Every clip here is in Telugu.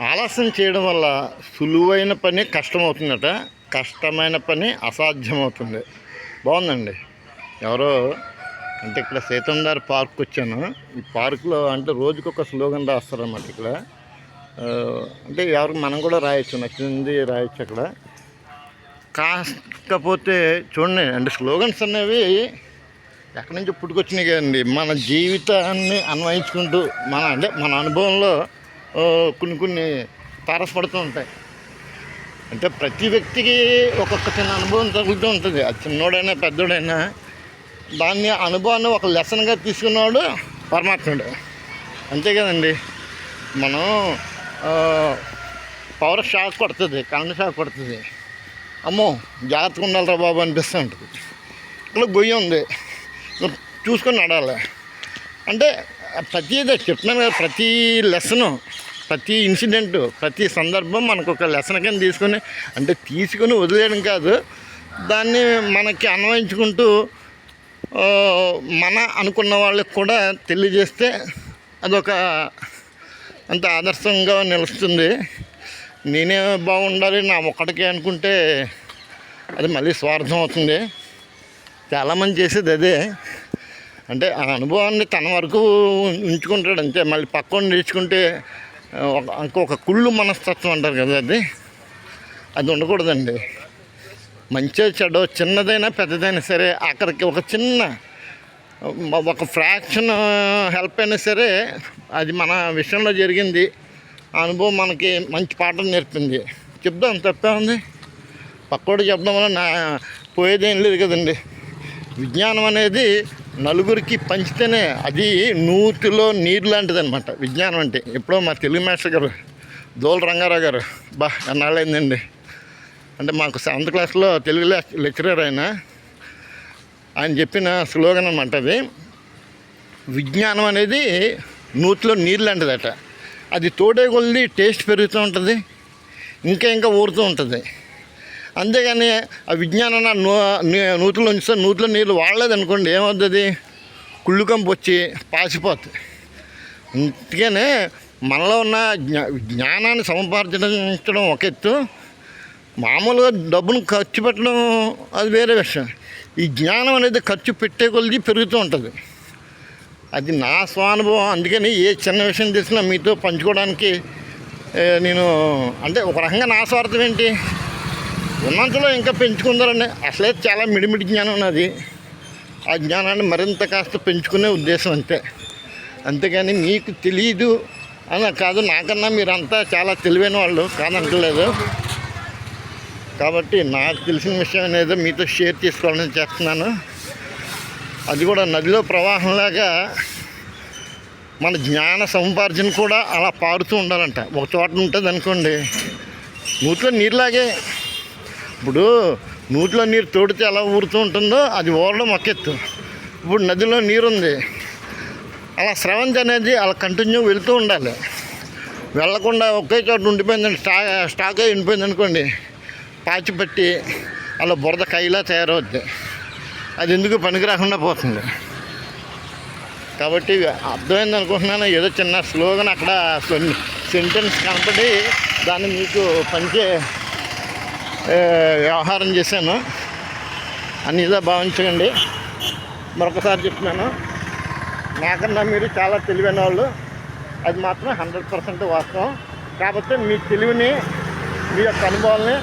ఆలస్యం చేయడం వల్ల సులువైన పని కష్టమవుతుందట. కష్టమైన పని అసాధ్యమవుతుంది. బాగుందండి. ఎవరో అంటే ఇక్కడ సీతందార్ పార్క్ వచ్చాను. ఈ పార్క్లో అంటే రోజుకొక ఒక స్లోగన్ రాస్తారన్నమాట ఇక్కడ. అంటే ఎవరికి మనం కూడా రాయొచ్చు నచ్చింది రాయొచ్చు అక్కడ. కాకపోతే చూడండి అంటే స్లోగన్స్ అనేవి ఎక్కడి నుంచి పుట్టుకొచ్చినాయి కదండి. మన జీవితాన్ని అన్వయించుకుంటూ మన అంటే మన అనుభవంలో కొన్ని కొన్ని తారసపడుతూ ఉంటాయి. అంటే ప్రతి వ్యక్తికి ఒక్కొక్క చిన్న అనుభవం తగులుతూ ఉంటుంది. అది చిన్నోడైనా పెద్దోడైనా దాన్ని అనుభవాన్ని ఒక లెసన్గా తీసుకున్నవాడు పరమాత్ముడు. అంతే కదండి. మనం పవర్ షాక్ కొడుతుంది కరెంట్ షాక్ కొడుతుంది. అమ్మో జాగ్రత్తగా ఉండాలిరా బాబు అనిపిస్తూ ఉంటుంది. ఇక్కడ గొయ్యి ఉంది. చూసుకొని నడాలి అంటే ప్రతిదే చెప్తున్నాను కదా ప్రతి లెసను ప్రతి ఇన్సిడెంట్ ప్రతి సందర్భం మనకు ఒక లెసన్ కింద తీసుకొని అంటే తీసుకొని వదిలేయడం కాదు దాన్ని మనకి అన్వయించుకుంటూ మన అనుకున్న వాళ్ళకి కూడా తెలియజేస్తే అదొక అంత ఆదర్శంగా నిలుస్తుంది. నేనే బాగుండాలి నా ఒక్కడికే అనుకుంటే అది మళ్ళీ స్వార్థం అవుతుంది. చాలామంది చేసేది అదే. అంటే ఆ అనుభవాన్ని తన వరకు ఉంచుకుంటాడు అంతే. మళ్ళీ పక్కన నేర్చుకుంటే ఒక ఇంకొక కుళ్ళు మనస్తత్వం అంటారు కదా అది. అది ఉండకూడదండి. మంచిగా చెడో చిన్నదైనా పెద్దదైనా సరే అక్కడికి ఒక చిన్న ఒక ఫ్రాక్షన్ హెల్ప్ అయినా సరే అది మన విషయంలో జరిగింది. ఆ అనుభవం మనకి మంచి పాఠం నేర్పింది. చెప్దాం తప్పే ఉంది. పక్కోడు చెప్పడం వల్ల నా పోయేదేం లేదు కదండి. విజ్ఞానం అనేది నలుగురికి పంచితేనే అది నూతిలో నీరు లాంటిది అనమాట విజ్ఞానం అంటే. ఎప్పుడో మా తెలుగు మాస్టర్ గారు దోల రంగారావు గారు బా ఎన్నాళ్ళైందండి. అంటే మాకు సెవెంత్ క్లాస్లో తెలుగు లెక్చరర్ ఆయన. ఆయన చెప్పిన స్లోగన్ అనమాట అది. విజ్ఞానం అనేది నూతిలో నీరు లాంటిదట. అది తోడే కొలిది టేస్ట్ పెరుగుతూ ఉంటుంది. ఇంకా ఇంకా ఊరుతూ ఉంటుంది. అంతేగాని ఆ విజ్ఞానం నూ నీ- నూతిలో ఉంచితే నీళ్ళు వాడలేదు అనుకోండి ఏమవుతుంది కుళ్ళుకంపు వచ్చి పాసిపోతుంది అందుకనే మనలో ఉన్న జ్ఞా జ్ఞానాన్ని సముపార్జించడం ఒక ఎత్తు. మామూలుగా డబ్బును ఖర్చు పెట్టడం అది వేరే విషయం. ఈ జ్ఞానం అనేది ఖర్చు పెట్టే కొలిది పెరుగుతూ ఉంటుంది. అది నా స్వానుభవం అందుకని ఏ చిన్న విషయం తెలిసినా మీతో పంచుకోవడానికి నేను అంటే ఒక రకంగా నా స్వార్థం ఏంటి? ఉన్నంతలో ఇంకా పెంచుకుందరండి అసలే చాలా మిడిమిడి జ్ఞానం ఉన్నది ఆ జ్ఞానాన్ని మరింత కాస్త పెంచుకునే ఉద్దేశం అంతే. అంతేగాని మీకు తెలియదు అని కాదు నాకన్నా మీరంతా చాలా తెలివైన వాళ్ళు కాదంటలేదు. కాబట్టి నాకు తెలిసిన విషయం అనేది మీతో షేర్ చేసుకోవాలని చేస్తున్నాను. అది కూడా నదిలో ప్రవాహంలాగా మన జ్ఞాన సముపార్జన కూడా అలా పారుతూ ఉండాలంట. ఒక చోట ఉంటుంది అనుకోండి మూతిలో నీరులాగే ఇప్పుడు నూతిలో నీరు తోడితే ఎలా ఊరుతూ ఉంటుందో అది ఊరడం మొక్కెత్తు ఇప్పుడు నదిలో నీరు ఉంది అలా స్రవంతి అనేది అలా కంటిన్యూ వెళ్తూ ఉండాలి. వెళ్ళకుండా ఒకే చోట ఉండిపోయిందండి స్టా స్టాక్ అయి ఉండిపోయింది అనుకోండి పాచి పట్టి అలా బురద కైలా తయారవుద్ది. అది ఎందుకు పనికి రాకుండా పోతుంది? కాబట్టి అర్థమైంది అనుకుంటున్నాను ఏదో చిన్న స్లోగన్ అక్కడ సెంటెన్స్ కనపడి దాన్ని మీకు పనిచే వ్యవహారం చేశాను. అన్నిదా భావించకండి. మరొకసారి చెప్తున్నాను. నాకన్నా మీరు చాలా తెలివైన వాళ్ళు. అది మాత్రం హండ్రెడ్ పర్సెంట్ వాస్తవం. కాకపోతే మీ తెలివిని మీ యొక్క అనుభవాల్ని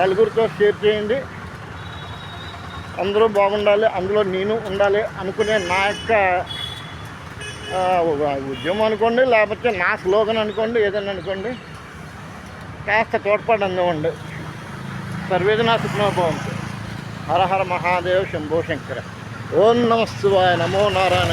నలుగురితో షేర్ చేయండి. అందరూ బాగుండాలి అందులో నేను ఉండాలి అనుకునే నా యొక్క ఉద్యమం అనుకోండి లేకపోతే నా స్లోగన్ అనుకోండి ఏదైనా అనుకోండి. కాస్త తోడ్పాటు అందివ్వండి. సర్వేదనా సుఖనోభవంతు హర హర మహాదేవ్ శంభో శంకర. ఓం నమ శివాయ నమో నారాయణ